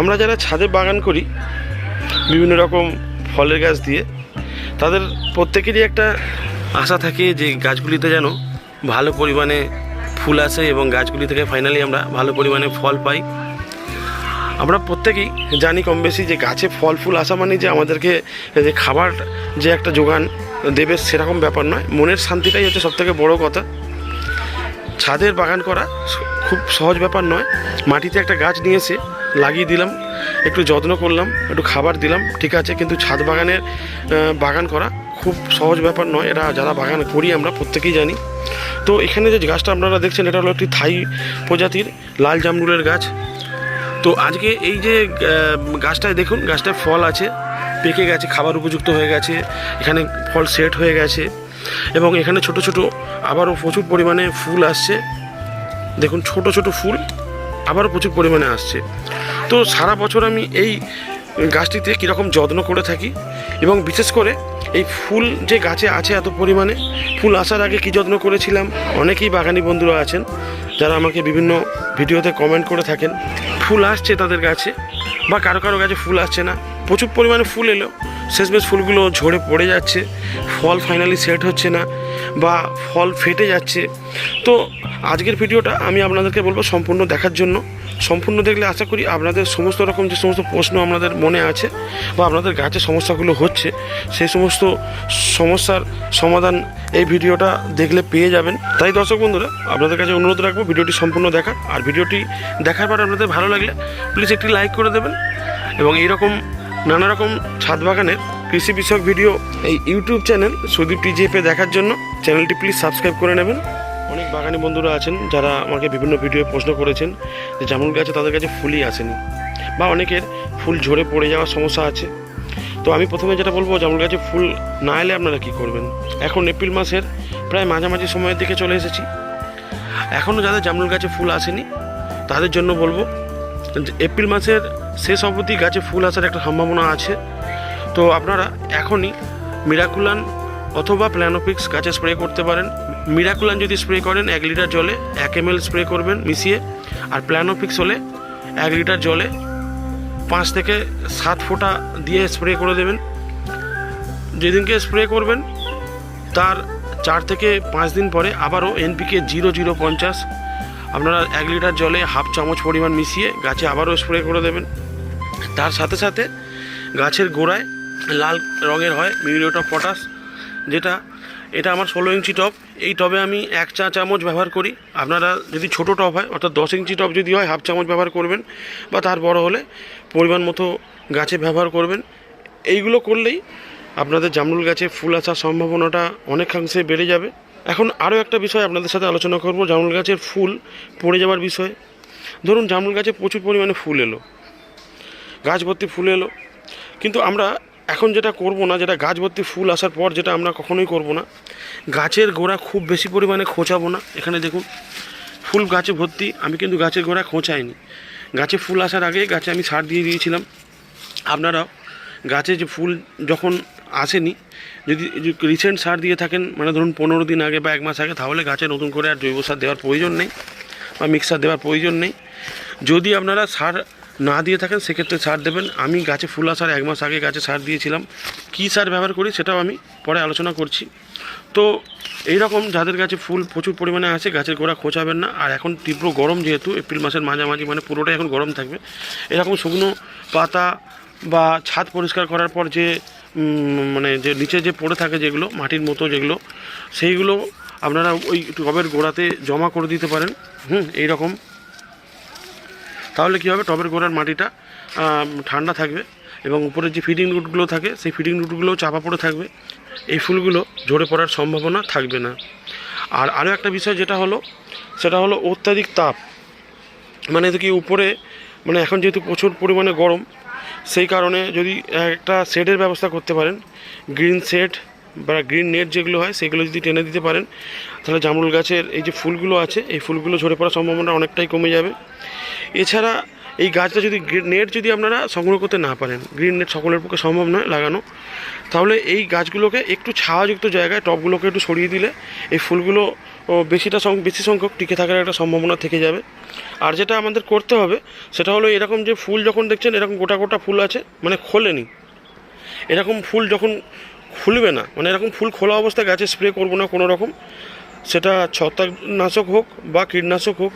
আমরা যারা ছাদে বাগান করি, বিভিন্ন রকম ফলের গাছ দিয়ে, তাদের প্রত্যেকেরই একটা আশা থাকে যে গাছগুলিতে যেন ভালো পরিমাণে ফুল আসে এবং গাছগুলি থেকে ফাইনালি আমরা ভালো পরিমাণে ফল পাই। আমরা প্রত্যেকেই জানি কম বেশি যে গাছে ফল ফুল আসা মানে যে আমাদেরকে যে খাবার যে একটা যোগান দেবে সেরকম ব্যাপার নয়। মনের শান্তিটাই হচ্ছে সবথেকে বড় কথা। ছাদের বাগান করা খুব সহজ ব্যাপার নয়। মাটিতে একটা গাছ নিয়ে এসে লাগিয়ে দিলাম, একটু যত্ন করলাম, একটু খাবার দিলাম, ঠিক আছে, কিন্তু ছাদ বাগানের বাগান করা খুব সহজ ব্যাপার নয় এটা যারা বাগান করি আমরা প্রত্যেকেই জানি। তো এখানে যে গাছটা আপনারা দেখছেন, এটা হলো একটি থাই প্রজাতির লাল জামরুলের গাছ। তো আজকে এই যে গাছটায় দেখুন, গাছটায় ফল আছে, পেকে গেছে, খাবার উপযুক্ত হয়ে গেছে, এখানে ফল সেট হয়ে গেছে, এবং এখানে ছোট ছোট আবারও প্রচুর পরিমাণে ফুল আসছে। দেখুন, ছোট ছোট ফুল আবারও প্রচুর পরিমাণে আসছে। তো সারা বছর আমি এই গাছটিতে কীরকম যত্ন করে থাকি এবং বিশেষ করে এই ফুল যে গাছে আছে এত পরিমাণে, ফুল আসার আগে কী যত্ন করেছিলাম? অনেকেই বাগানি বন্ধুরা আছেন, যারা আমাকে বিভিন্ন ভিডিওতে কমেন্ট করে থাকেন, ফুল আসছে তাদের গাছে বা কারও কারও গাছে ফুল আসছে না। প্রচুর পরিমাণে ফুল এলো। শেষমেশ ফুলগুলো ঝরে পড়ে যাচ্ছে। ফল ফাইনালি সেট হচ্ছে না বা ফল ফেটে যাচ্ছে। তো আজকের ভিডিওটা আমি আপনাদেরকে বলব সম্পূর্ণ দেখার জন্য। সম্পূর্ণ দেখলে আশা করি আপনাদের সমস্ত রকম যে সমস্ত প্রশ্ন আপনাদের মনে আছে বা আপনাদের গাছে সমস্যাগুলো হচ্ছে, সেই সমস্ত সমস্যার সমাধান এই ভিডিওটা দেখলে পেয়ে যাবেন। তাই দর্শক বন্ধুরা, আপনাদের কাছে অনুরোধ রাখব ভিডিওটি সম্পূর্ণ দেখা আর ভিডিওটি দেখার পর আপনাদের ভালো লাগলে প্লিজ একটি লাইক করে দেবেন এবং এইরকম নানা রকম ছাদ বাগানের কৃষি বিষয়ক ভিডিও এই ইউটিউব চ্যানেল সুদীপ টিজিএপে দেখার জন্য। চ্যানেলটি প্লিজ সাবস্ক্রাইব করে নেবেন। অনেক বাগানি বন্ধুরা আছেন যারা আমাকে বিভিন্ন ভিডিও প্রশ্ন করেছেন যে জামুন গাছে তাদের কাছে ফুলই আসেনি বা অনেকের ফুল ঝরে পড়ে যাওয়ার সমস্যা আছে। তো আমি প্রথমে যেটা বলব জামুন গাছে ফুল না এলে আপনারা কী করবেন? এখন এপ্রিল মাসের প্রায় মাঝামাঝি সময়ের দিকে চলে এসেছি। এখনও যাদের জামরুল গাছে ফুল আসেনি, তাদের জন্য বলব এপ্রিল মাসের শেষ অবধি গাছে ফুল আসার একটা সম্ভাবনা আছে। তো আপনারা এখনই মিরাকুলান অথবা প্ল্যানোপিক্স গাছে স্প্রে করতে পারেন। মিরাকুলান যদি স্প্রে করেন, এক লিটার জলে এক এম স্প্রে করবেন মিশিয়ে। আর প্ল্যানোপিক্স হলে এক লিটার জলে পাঁচ থেকে সাত ফোঁটা দিয়ে স্প্রে করে দেবেন। যেদিনকে স্প্রে করবেন, তার চার থেকে পাঁচ দিন পরে আবারও এনপিকে জিরো জিরো পঞ্চাশ আপনারা এক লিটার জলে হাফ চামচ পরিমাণ মিশিয়ে গাছে আবারও স্প্রে করে দেবেন। তার সাথে সাথে গাছের গোড়ায় লাল রঙের হয় মিউরেট অফ পটাশ, যেটা, এটা আমার ষোলো ইঞ্চি টব। এই টবে আমি এক চা চামচ ব্যবহার করি। আপনারা যদি ছোটো টব হয়, অর্থাৎ দশ ইঞ্চি টব যদি হয়, হাফ চামচ ব্যবহার করবেন বা তার বড় হলে পরিমাণ মতো গাছে ব্যবহার করবেন। এইগুলো করলেই আপনাদের জামরুল গাছে ফুল আসার সম্ভাবনাটা অনেকাংশে বেড়ে যাবে। এখন আরও একটা বিষয় আপনাদের সাথে আলোচনা করব জামরুল গাছের ফুল পড়ে যাওয়ার বিষয়ে। ধরুন জামরুল গাছে প্রচুর পরিমাণে ফুল এলো গাছ ভর্তি ফুল এলো, কিন্তু আমরা এখন যেটা করব না, যেটা গাছ ভর্তি ফুল আসার পর যেটা আমরা কখনোই করব না, গাছের গোড়া খুব বেশি পরিমাণে খোঁচাবো না। এখানে দেখুন, ফুল গাছে ভর্তি, আমি কিন্তু গাছের গোড়া খোঁচাইনি। গাছে ফুল আসার আগে গাছে আমি সার দিয়ে দিয়েছিলাম। আপনারাও, গাছে যে ফুল যখন আসেনি। যদি রিসেন্ট সার দিয়ে থাকেন মানে ধরুন পনেরো দিন আগে বা এক মাস আগে, তাহলে গাছে নতুন করে আর জৈব সার দেওয়ার প্রয়োজন নেই বা মিক্সার দেওয়ার প্রয়োজন নেই। যদি আপনারা সার না দিয়ে থাকেন, সেক্ষেত্রে সার দেবেন। আমি গাছে ফুল আসার এক মাস আগে গাছে সার দিয়েছিলাম। কী সার ব্যবহার করি সেটাও আমি পরে আলোচনা করছি। তো এই রকম যাদের গাছে ফুল প্রচুর পরিমাণে আছে গাছের গোড়া খোঁচাবেন না। আর এখন তীব্র গরম যেহেতু, এপ্রিল মাসের মাঝামাঝি মানে পুরোটাই এখন গরম থাকবে। এরকম শুকনো পাতা বা ছাদ পরিষ্কার করার পর যে মানে যে নিচে যে পড়ে থাকে যেগুলো, মাটির মতো যেগুলো, সেইগুলো আপনারা ওই টবের গোড়াতে জমা করে দিতে পারেন। হুম এই রকম তাহলে কী হবে? টবের গোড়ার মাটিটা ঠান্ডা থাকবে এবং উপরের যে ফিডিং রুটগুলো থাকে, সেই ফিডিং রুটগুলোও চাপা পড়ে থাকবে। এই ফুলগুলো ঝরে পড়ার সম্ভাবনা থাকবে না। আর আরও একটা বিষয় যেটা হলো, সেটা হলো অত্যাধিক তাপ। মানে কি উপরে মানে এখন যেহেতু প্রচুর পরিমাণে গরম সেই কারণে যদি একটা শেডের ব্যবস্থা করতে পারেন গ্রিন শেড বা গ্রিন নেট যেগুলো হয়, সেগুলো যদি টেনে দিতে পারেন, তাহলে জামরুল গাছের এই যে ফুলগুলো আছে, এই ফুলগুলো ঝরে পড়ার সম্ভাবনা অনেকটাই কমে যাবে। এছাড়া এই গাছটা যদি নেট যদি আপনারা সংগ্রহ করতে না পারেন গ্রিন নেট সকলের পক্ষে সম্ভব নয় লাগানো, তাহলে এই গাছগুলোকে একটু ছায়াযুক্ত জায়গায় টবগুলোকে একটু সরিয়ে দিলে এই ফুলগুলো ও বেশিটা সং বেশি সংখ্যক টিকে থাকার একটা সম্ভাবনা থেকে যাবে। আর যেটা আমাদের করতে হবে, সেটা হলো এরকম যে ফুল যখন দেখছেন, এরকম গোটা গোটা ফুল আছে মানে খোলেনি। এরকম ফুল যখন খুলবে না মানে এরকম ফুল খোলা অবস্থায় গাছে স্প্রে করব না কোনো রকম সেটা ছত্রাকনাশক হোক বা কীটনাশক হোক,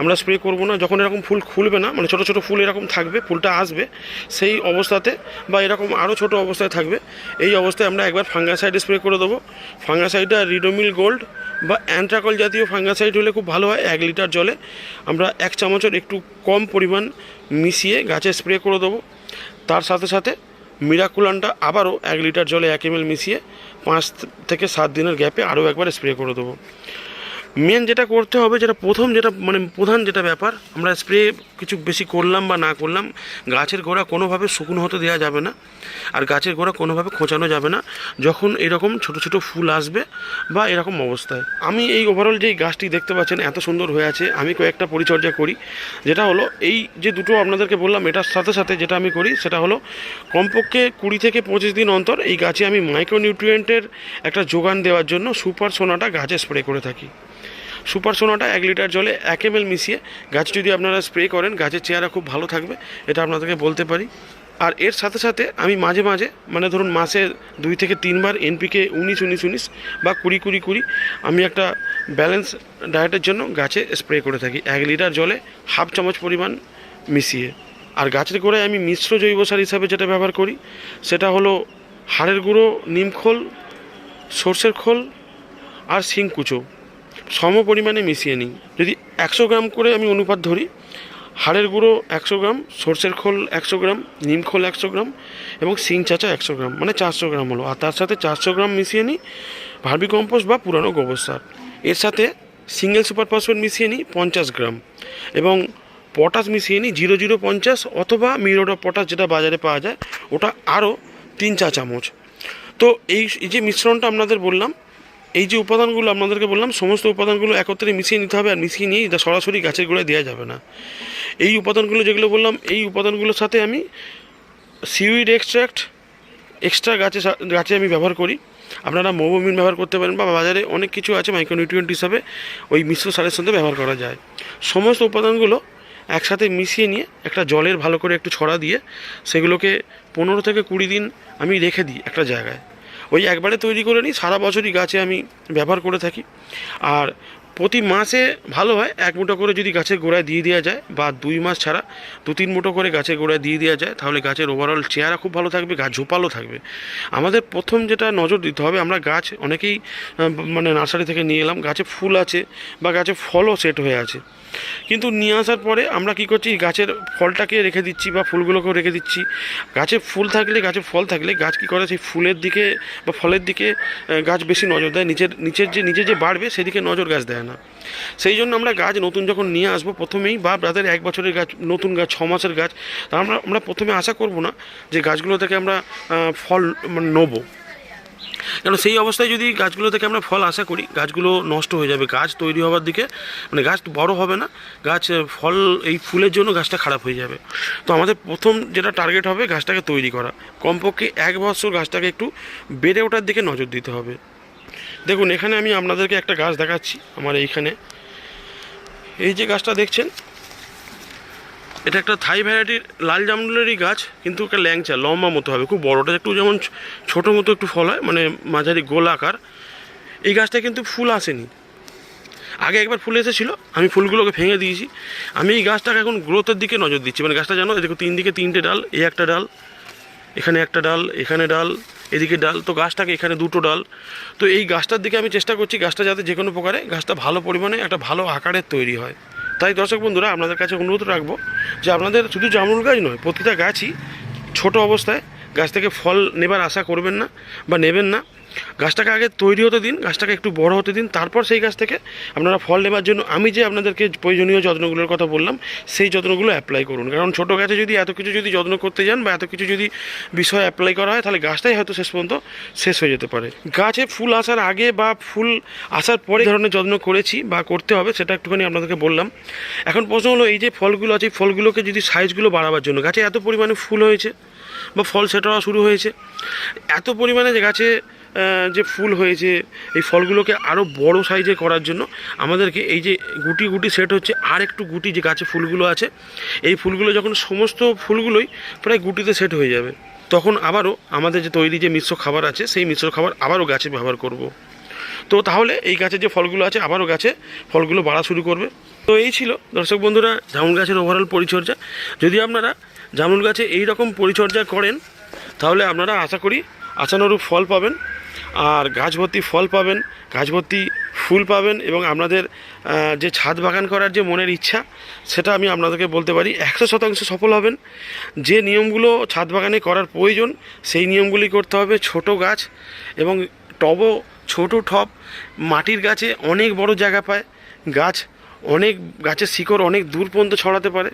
আমরা স্প্রে করব না। যখন এরকম ফুল খুলবে না মানে ছোটো ছোটো ফুল এরকম থাকবে, ফুলটা আসবে, সেই অবস্থাতে বা এরকম আরও ছোটো অবস্থায় থাকবে, এই অবস্থায় আমরা একবার ফাঙ্গাসাইড স্প্রে করে দেবো। ফাঙ্গাসাইডটা রিডোমিল গোল্ড বা অ্যান্ট্রাকল জাতীয় ফাঙ্গাসাইড হলে খুব ভালো হয়, এক লিটার জলে। আমরা এক চামচের একটু কম পরিমাণ মিশিয়ে গাছে স্প্রে করে দেবো। তার সাথে সাথে মিরাকুলানটা আবারও এক লিটার জলে এক এম মিশিয়ে পাঁচ থেকে সাত দিনের গ্যাপে আরও একবার স্প্রে করে দেবো। মেন যেটা করতে হবে, যেটা প্রথম যেটা মানে প্রধান যেটা ব্যাপার, আমরা স্প্রে কিছু বেশি করলাম বা না করলাম, গাছের গোড়া কোনোভাবে শুকনো হতে দেওয়া যাবে না, আর গাছের গোড়া কোনোভাবে খোঁচানো যাবে না, যখন এরকম ছোট ছোট ফুল আসবে বা এরকম অবস্থায়। আমি এই ওভারঅল যে গাছটি দেখতে পাচ্ছেন, এত সুন্দর হয়ে আছে, আমি কয়েকটা পরিচর্যা করি। যেটা হলো, এই যে দুটো আপনাদেরকে বললাম, এটার সাথে সাথে যেটা আমি করি, সেটা হলো, কমপক্ষে কুড়ি থেকে পঁচিশ দিন অন্তর এই গাছে আমি মাইক্রোনিউট্রিয়েন্টের একটা যোগান দেওয়ার জন্য সুপার সোনাটা গাছে স্প্রে করে থাকি। সুপার সোনাটা এক লিটার জলে এক এম মিশিয়ে গাছ যদি আপনারা স্প্রে করেন, গাছের চেহারা খুব ভালো থাকবে, এটা আপনাদেরকে বলতে পারি। আর এর সাথে সাথে আমি মাঝে মাঝে মানে ধরুন মাসে দুই থেকে তিনবার এনপিকে উনিশ উনিশ উনিশ বা কুড়ি কুড়ি কুড়ি, আমি একটা ব্যালেন্স ডায়েটের জন্য গাছে স্প্রে করে থাকি। এক লিটার জলে হাফ চামচ পরিমাণ মিশিয়ে। আর গাছের গোড়ায় আমি মিশ্র জৈব সার হিসাবে যেটা ব্যবহার করি, সেটা হলো হাড়ের গুঁড়ো নিমখোল সর্ষের খোল আর শিংকুচো সম পরিমাণে মিশিয়ে নিই। যদি একশো গ্রাম করে আমি অনুপাত ধরি, হাড়ের গুঁড়ো একশো গ্রাম, সর্ষের খোল একশো গ্রাম, নিম খোল একশো গ্রাম এবং শিং চাচা একশো গ্রাম মানে চারশো গ্রাম হলো। আর তার সাথে চারশো গ্রাম মিশিয়ে নিই ভার্মি কম্পোস্ট বা পুরানো গোবর সার। এর সাথে সিঙ্গেল সুপার ফসফেট মিশিয়ে নিই পঞ্চাশ গ্রাম এবং পটাশ মিশিয়ে নিই জিরো জিরো পঞ্চাশ অথবা মিরোডো পটাশ যেটা বাজারে পাওয়া যায়, ওটা আরও তিন চা চামচ। তো এই যে মিশ্রণটা আপনাদের বললাম এই যে উপাদানগুলো আপনাদেরকে বললাম, সমস্ত উপাদানগুলো একত্রে মিশিয়ে নিতে হবে আর মিশিয়ে নিয়ে সরাসরি গাছের গোড়ায় দেওয়া যাবে না। এই উপাদানগুলো যেগুলো বললাম, এই উপাদানগুলোর সাথে আমি সিউইড এক্সট্র্যাক্ট এক্সট্রা গাছে গাছে আমি ব্যবহার করি। আপনারা মোবোমিন ব্যবহার করতে পারেন বা বাজারে অনেক কিছু আছে মাইক্রোনিউট্রিয়েন্ট হিসাবে ওই মিশ্র সারের সাথে ব্যবহার করা যায়। সমস্ত উপাদানগুলো একসাথে মিশিয়ে নিয়ে একটা জলের ভালো করে একটু ছড়া দিয়ে সেগুলোকে পনেরো থেকে কুড়ি দিন আমি রেখে দিই একটা জায়গায়। ওই একবারে তৈরি করে নিই সারা বছরই গাছে আমি ব্যবহার করে থাকি। আর প্রতি মাসে ভালো হয়, এক মুঠো করে যদি গাছের গোড়ায় দিয়ে দেওয়া যায় বা দুই মাস ছাড়া দু তিন মুঠো করে গাছের গোড়ায় দিয়ে দেওয়া যায়, তাহলে গাছের ওভারঅল চেহারা খুব ভালো থাকবে, গাছ ঝোপালো থাকবে। আমাদের প্রথম যেটা নজর দিতে হবে, আমরা গাছ অনেকেই মানে নার্সারি থেকে নিয়ে এলাম, গাছে ফুল আছে বা গাছে ফলও সেট হয়ে আছে। কিন্তু নিয়ে আসার পরে আমরা কি করছি, গাছের ফলটাকে রেখে দিচ্ছি বা ফুলগুলোকেও রেখে দিচ্ছি। গাছে ফুল থাকলে, গাছে ফল থাকলে গাছ কি করে, সেই ফুলের দিকে বা ফলের দিকে গাছ বেশি নজর দেয়, নিচের নিচের যে নিচে যে বাড়বে, সেদিকে নজর গাছ দেয় না। সেই জন্য আমরা গাছ নতুন যখন নিয়ে আসব, প্রথমেই বা তাদের এক বছরের গাছ, নতুন গাছ, ছ মাসের গাছ আমরা আমরা প্রথমে আশা করব না যে গাছগুলো থেকে আমরা ফল মানে নেব। কারণ সেই অবস্থায় যদি গাছগুলো থেকে আমরা ফল আশা করি, গাছগুলো নষ্ট হয়ে যাবে, গাছ তৈরি হওয়ার দিকে মানে গাছ বড় হবে না, গাছ ফল, এই ফুলের জন্য গাছটা খারাপ হয়ে যাবে। তো আমাদের প্রথম যেটা টার্গেট হবে, গাছটাকে তৈরি করা। কমপক্ষে এক বছর গাছটাকে একটু বেড়ে ওঠার দিকে নজর দিতে হবে। দেখুন, এখানে আমি আপনাদেরকে একটা গাছ দেখাচ্ছি আমার এইখানে। এই যে গাছটা দেখছেন, এটা একটা থাই ভ্যারাইটির লাল জামরুলেরই গাছ, কিন্তু একটা ল্যাংচা, লম্বা মতো হবে, খুব বড়টা, একটু যেমন ছোটো মতো একটু ফল হয় মানে মাঝারি গোল আকার। এই গাছটা কিন্তু ফুল আসেনি। আগে একবার ফুল এসেছিল, আমি ফুলগুলোকে ভেঙে দিয়েছি। আমি এই গাছটাকে এখন গ্রোথের দিকে নজর দিচ্ছি। মানে গাছটা জানো দেখো তিন দিকে তিনটে ডাল এই একটা ডাল, এখানে একটা ডাল, এখানে ডাল এদিকে ডাল, তো গাছটাকে এখানে দুটো ডাল। তো এই গাছটার দিকে আমি চেষ্টা করছি গাছটা যাতে যে কোনো প্রকারে গাছটা ভালো পরিমাণে একটা ভালো আকারের তৈরি হয়। তাই দর্শক বন্ধুরা, আপনাদের কাছে অনুরোধ রাখব যে আপনাদের শুধু জামরুল গাছ নয়, প্রতিটা গাছই ছোট অবস্থায় গাছ থেকে ফল নেবার আশা করবেন না বা নেবেন না। গাছটাকে আগে তৈরি হতে দিন, গাছটাকে একটু বড় হতে দিন, তারপর সেই গাছ থেকে আপনারা ফল নেবার জন্য আমি যে আপনাদেরকে প্রয়োজনীয় যত্নগুলোর কথা বললাম, সেই যত্নগুলো অ্যাপ্লাই করুন। কারণ ছোটো গাছে যদি এত কিছু যদি যত্ন করতে যান বা এত কিছু যদি বিষয় অ্যাপ্লাই করা হয়, তাহলে গাছটাই হয়তো শেষ পর্যন্ত শেষ হয়ে যেতে পারে। গাছে ফুল আসার আগে বা ফুল আসার পরে ধরনের যত্ন করেছি বা করতে হবে, সেটা একটুখানি আপনাদেরকে বললাম। এখন প্রশ্ন হলো, এই যে ফলগুলো আছে ফলগুলোকে যদি সাইজগুলো বাড়াবার জন্য, গাছে এত পরিমাণে ফুল হয়েছে বা ফল সেট হওয়া শুরু হয়েছে। এত পরিমাণে যে গাছে যে ফুল হয়েছে, এই ফলগুলোকে আরও বড় সাইজে করার জন্য আমাদেরকে এই যে গুটি গুটি সেট হচ্ছে, আর একটু গুটি যে গাছে ফুলগুলো আছে, এই ফুলগুলো যখন সমস্ত ফুলগুলোই প্রায় গুটিতে সেট হয়ে যাবে, তখন আবারও আমাদের যে তৈরি যে মিশ্র খাবার আছে, সেই মিশ্র খাবার আবারও গাছে ব্যবহার করব। তো তাহলে এই গাছের যে ফলগুলো আছে, আবারও গাছে ফলগুলো বাড়া শুরু করবে। তো এই ছিল দর্শক বন্ধুরা জামুন গাছের ওভারঅল পরিচর্যা। যদি আপনারা জামুন গাছে এই রকম পরিচর্যা করেন, তাহলে আপনারা আশা করি আশানুরূপ ফল পাবেন, আর গাছ ভর্তি ফল পাবেন গাছ ভর্তি ফুল পাবেন, এবং আপনাদের যে ছাদ বাগান করার যে মনের ইচ্ছা, সেটা আমি আপনাদেরকে বলতে পারি, একশো শতাংশ সফল হবেন। যে নিয়মগুলো ছাদ বাগানে করার প্রয়োজন, সেই নিয়মগুলি করতে হবে ছোট গাছ এবং টবও ছোট টব মাটির গাছে অনেক বড় জায়গা পায়, গাছ অনেক, গাছের শিকড় অনেক দূর পর্যন্ত ছড়াতে পারে।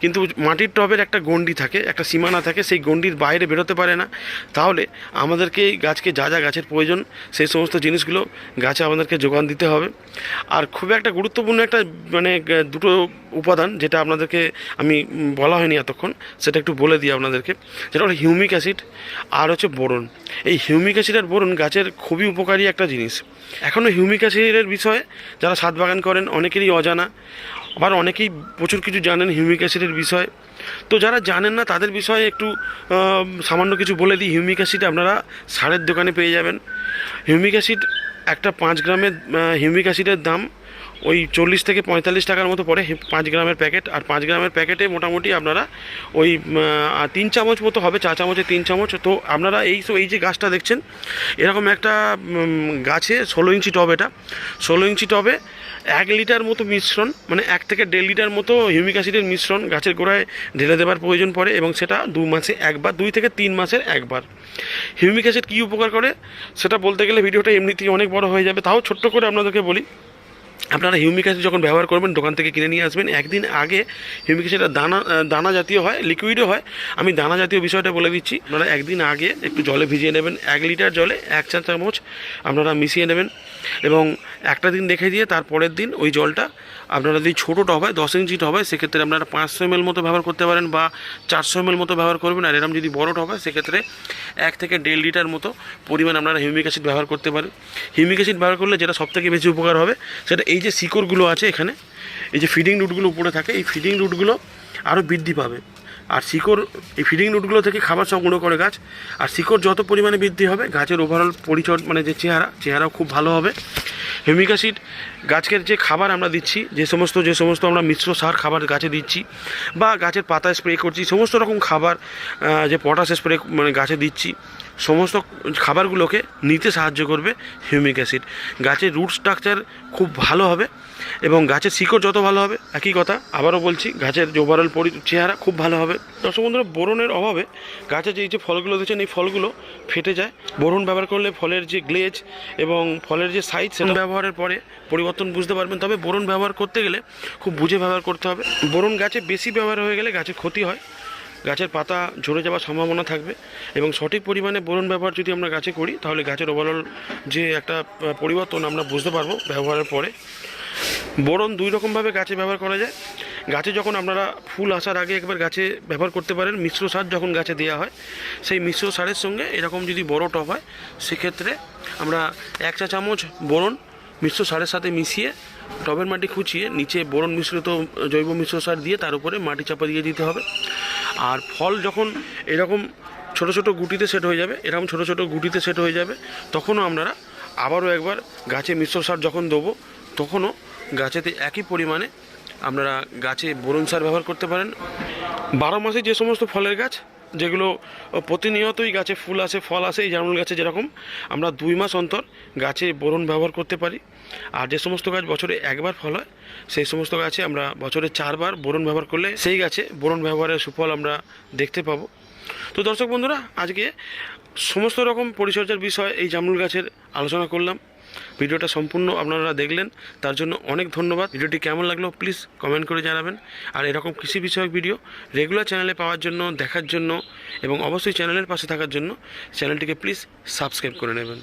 কিন্তু মাটির টবের একটা গণ্ডি থাকে, একটা সীমানা থাকে, সেই গণ্ডির বাইরে বেরোতে পারে না। তাহলে আমাদেরকে এই গাছকে যা যা গাছের প্রয়োজন, সেই সমস্ত জিনিসগুলো গাছে আমাদেরকে যোগান দিতে হবে। আর খুব একটা গুরুত্বপূর্ণ একটা মানে দুটো উপাদান যেটা আপনাদেরকে আমি বলা হয়নি এতক্ষণ, সেটা একটু বলে দিই আপনাদেরকে। যেটা হলো হিউমিক অ্যাসিড আর হচ্ছে বোরন। এই হিউমিক অ্যাসিড আর বোরন গাছের খুবই উপকারী একটা জিনিস। এখনও হিউমিক অ্যাসিডের বিষয়ে যারা ছাদ বাগান করেন, অনেকেরই অজানা। আবার অনেকেই প্রচুর কিছু জানেন হিউমিক অ্যাসিডের বিষয়ে। তো যারা জানেন না, তাদের বিষয়ে একটু সামান্য কিছু বলে দিই। হিউমিক অ্যাসিড আপনারা সারের দোকানে পেয়ে যাবেন। হিউমিক অ্যাসিড একটা পাঁচ গ্রামের হিউমিক অ্যাসিডের দাম ওই চল্লিশ থেকে পঁয়তাল্লিশ টাকার মতো পড়ে পাঁচ গ্রামের প্যাকেট। আর পাঁচ গ্রামের প্যাকেটে মোটামুটি আপনারা ওই তিন চামচ মতো হবে চা চামচে তিন চামচ। তো আপনারা এই সো এই যে গাছটা দেখছেন, এরকম একটা গাছে ষোলো ইঞ্চি টব এটা। ষোলো ইঞ্চি টবে এক লিটার মতো মিশ্রণ মানে এক থেকে দেড় লিটার মতো হিউমিক অ্যাসিডের মিশ্রণ গাছের গোড়ায় ঢেলে দেওয়ার প্রয়োজন পড়ে এবং সেটা দু মাসে একবার, দুই থেকে তিন মাসের একবার। হিউমিক অ্যাসিড কী উপকার করে? সেটা বলতে গেলে ভিডিওটা এমনিতেই অনেক বড় হয়ে যাবে। তাও ছোট্ট করে আপনাদেরকে বলি আপনারা হিউমিক যখন ব্যবহার করবেন, দোকান থেকে কিনে নিয়ে আসবেন, একদিন আগে হিউমিক দানা দানা জাতীয় হয় লিকুইডও হয়। আমি দানা জাতীয় বিষয়টা বলে দিচ্ছি। আপনারা একদিন আগে একটু জলে ভিজিয়ে নেবেন, এক লিটার জলে এক চা চামচ আপনারা মিশিয়ে নেবেন এবং একটা দিন রেখে দিয়ে তারপরের দিন ওই জলটা আপনারা যদি ছোটো টব হয়, দশ ইঞ্চি টব হয়, সেক্ষেত্রে আপনারা পাঁচশো এমএল মতো ব্যবহার করতে পারেন বা চারশো এমএল মতো ব্যবহার করবেন। আর এরকম যদি বড় টব হয়, সেক্ষেত্রে এক থেকে দেড় লিটার মতো পরিমাণ আপনারা হিউমিক অ্যাসিড ব্যবহার করতে পারেন। হিউমিক অ্যাসিড ব্যবহার করলে যেটা সবথেকে বেশি উপকার হবে, সেটা এই যে শিকড়গুলো আছে এখানে, এই যে ফিডিং রুটগুলো উপরে থাকে, এই ফিডিং রুটগুলো আরও বৃদ্ধি পাবে। আর শিকড়, এই ফিডিং রুটগুলো থেকে খাবার সংগ্রহ করে গাছ, আর শিকড় যত পরিমাণে বৃদ্ধি হবে, গাছের ওভারঅল পরিচর মানে যে চেহারা, চেহারাও খুব ভালো হবে। হিউমিক গাছের যে খাবার আমরা দিচ্ছি, যে সমস্ত যে সমস্ত আমরা মিশ্র সার খাবার গাছে দিচ্ছি বা গাছের পাতা স্প্রে করছি, সমস্ত রকম খাবার যে পটাশ স্প্রে মানে গাছে দিচ্ছি, সমস্ত খাবারগুলোকে নিতে সাহায্য করবে হিউমিক অ্যাসিড। গাছের রুট স্ট্রাকচার খুব ভালো হবে এবং গাছের শিকড় যত ভালো হবে, একই কথা আবারও বলছি, গাছের যে ওভারঅল পরি চেহারা খুব ভালো হবে। দর্শক বন্ধুরা, বোরনের অভাবে গাছে যে যে ফলগুলো দিচ্ছেন, এই ফলগুলো ফেটে যায়। বোরন ব্যবহার করলে ফলের যে গ্লেজ এবং ফলের যে সাইজ সেটা ব্যবহারের পরে পরিবর্তন বুঝতে পারবেন। তবে বোরন ব্যবহার করতে গেলে খুব বুঝে ব্যবহার করতে হবে। বোরন গাছে বেশি ব্যবহার হয়ে গেলে গাছের ক্ষতি হয়। গাছের পাতা ঝরে যাওয়ার সম্ভাবনা থাকবে এবং সঠিক পরিমাণে বোরন ব্যবহার যদি আমরা গাছে করি, তাহলে গাছের ওভারঅল যে একটা পরিবর্তন আমরা বুঝতে পারব ব্যবহারের পরে। বোরন দুই রকমভাবে গাছে ব্যবহার করা যায়। গাছে যখন আপনারা ফুল আসার আগে একবার গাছে ব্যবহার করতে পারেন, মিশ্র সার যখন গাছে দেওয়া হয়, সেই মিশ্র সারের সঙ্গে এরকম যদি বড় টব হয়, সেক্ষেত্রে আমরা এক চা চামচ বোরন মিশ্র সারের সাথে মিশিয়ে টবের মাটি খুঁচিয়ে নিচে বোরন মিশ্রিত জৈব মিশ্র সার দিয়ে তার উপরে মাটি চাপা দিয়ে দিতে হবে। আর ফল যখন এরকম ছোট ছোট গুটিতে সেট হয়ে যাবে, এরকম ছোট ছোট গুটিতে সেট হয়ে যাবে, তখনও আপনারা আবারও একবার গাছে মিশ্র সার যখন দেবো, তখনও গাছেতে একই পরিমাণে আপনারা গাছে বোরন সার ব্যবহার করতে পারেন। বারো মাসে যে সমস্ত ফলের গাছ যেগুলো প্রতিনিয়তই গাছে ফুল আসে, ফল আসে, এই জামরুল গাছে যেরকম, আমরা দুই মাস অন্তর গাছে বোরন ব্যবহার করতে পারি। আর যে সমস্ত গাছ বছরে একবার ফল হয়, সেই সমস্ত গাছে আমরা বছরে চারবার বোরন ব্যবহার করলে সেই গাছে বোরন ব্যবহারের সুফল আমরা দেখতে পাবো। তো দর্শক বন্ধুরা, আজকে সমস্ত রকম পরিচর্যার বিষয় এই জামরুল গাছের আলোচনা করলাম। ভিডিওটা সম্পূর্ণ আপনারা দেখলেন, তার জন্য অনেক ধন্যবাদ। ভিডিওটি কেমন লাগল প্লিজ কমেন্ট করে জানাবেন। আর এরকম কৃষি বিষয়ক ভিডিও রেগুলার চ্যানেলে পাওয়ার জন্য, দেখার জন্য এবং অবশ্যই চ্যানেলের পাশে থাকার জন্য চ্যানেলটিকে প্লিজ সাবস্ক্রাইব করে নেবেন।